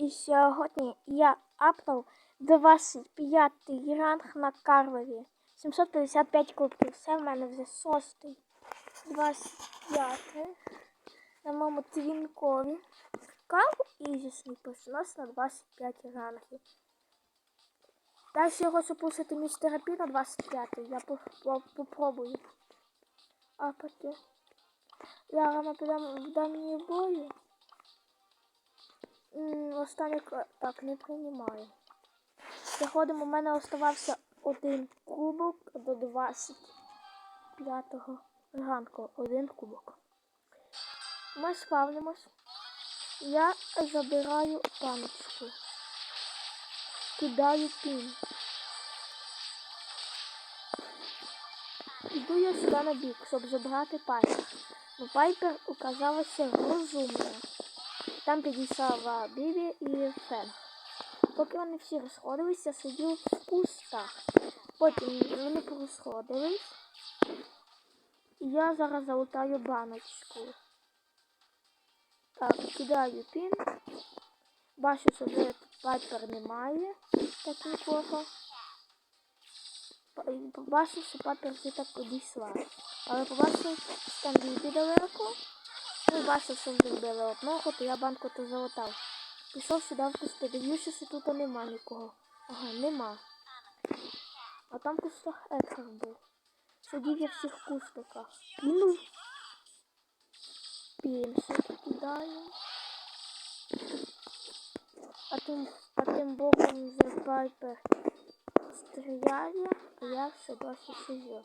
І сьогодні я апнув 25 ранг на Карлові. 755 кубків. Це в мене вже шостий. 25 на моєму твінкові. Карл Ізісний персонаж на 25 рангів. Далі я хочу пустити містера Пі на 25 Я по- по- попробую. Апати. Я рано підемо в даній бою. Останній так не приймаю. Заходимо, у мене оставався один кубок до 25-го ранку. Один кубок. Ми спавнимось. Я забираю паночку. Кидаю пін. Іду я сюди на бік, щоб забрати пайпер. Но пайпер оказалася розумною. Там підійшла Бібі і Фен. Поки вони всі я сидів в кустах. Потім вони порозходились. І я зараз залутаю баночку. Так, кидаю пін. Бачу, що вже пайпер немає. Так і Побачив, що пайпер вже так одійшла. Але побачив, що там Бібі далеко. Ну, бачив, що вбили одного, то я банку то залатав. Пішов сюди в кусти, дивлюся, що тут нема нікого. Ага, нема. А там в кустах Едгар був. Сидів я в всіх кустиках. Кинув. Пінсик кидаю. А тим, а тим боком вже Пайпер стріляє, а я все досі сижу.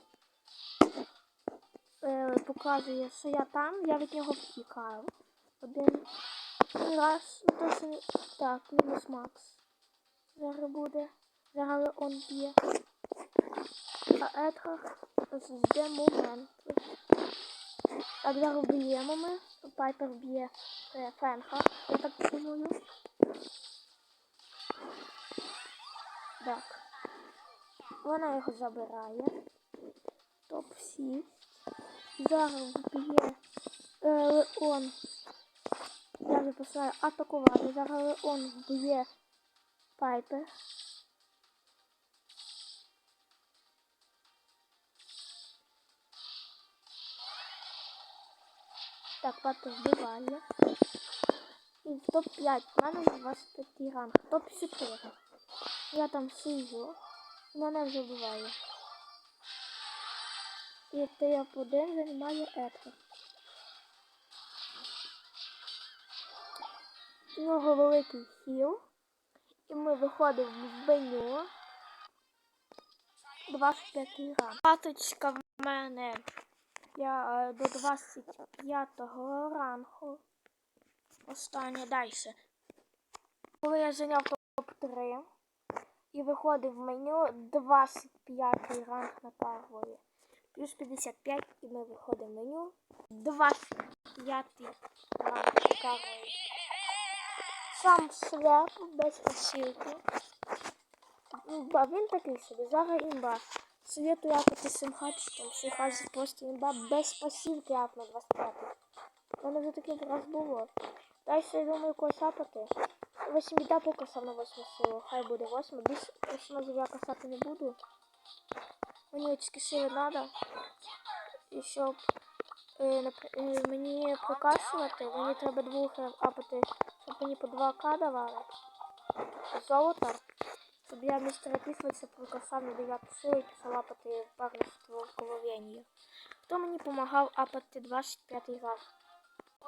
Е, показує, що я там, я від нього втікаю. Один раз, ну. Так, мінус Макс. Зараз буде. Зараз он б'є. А Едгар жде момент. Так, зараз б'ємо ми. Пайпер б'є е, Фенха. Я так думаю. Так. Вона його забирає. Топ 6. Зараз б'є е, Леон. Вже посилаю атакувати. Зараз Леон вб'є Пайпер. Так, Пайпер вбиває. І в топ-5. У мене вже 25 ранг. Топ-4. Я там сижу. Мене вже вбиває. І топ-1 займає Едгар. У нього великий хіл. І ми виходимо в меню. 25 ранг. Паточка в мене. Я е, до 25 рангу. Останнє далі. Коли я зайняв топ-3 і виходив в меню 25 ранг на Парвої. Плюс 55 і ми виходимо в меню 25 ранг. Сам шляп без посилки. Ба, він такий собі, зараз імба. Советую апати симхачтом, симхач просто імба без пасівки ап на 25. У мене вже таке раз було. Далі я думаю когось апати. 8 біда покасав на 8 силу, хай буде 8. Більш 8 я касати не буду. Мені очки сили треба. І щоб е, е, мені прокачувати, мені треба двох апати, щоб мені по 2к давали. Золото. Щоб я містера Піфельса прокасав на 9 силу і пішов апати парництво в коловенні. Хто мені допомагав апати 25 раз?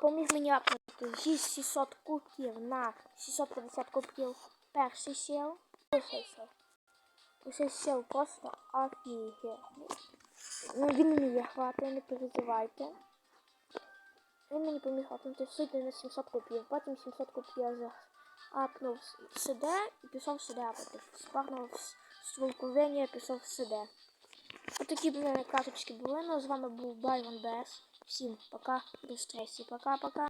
Поміг мені апнути зі 600 кубків на 650 кубків перший сел. Перший. Перший сел просто офігенний. Ну, він вміє грати, не переживайте. Він мені поміг апнути сюди на 700 кубків. Потім 700 кубків я апнув сюди і пішов сюди апати. Спарнув стволковення, пішов сюди. Отакі в карточки були. Ну, з вами був Байрон БС. Всім пока, до стресі. Пока-пока.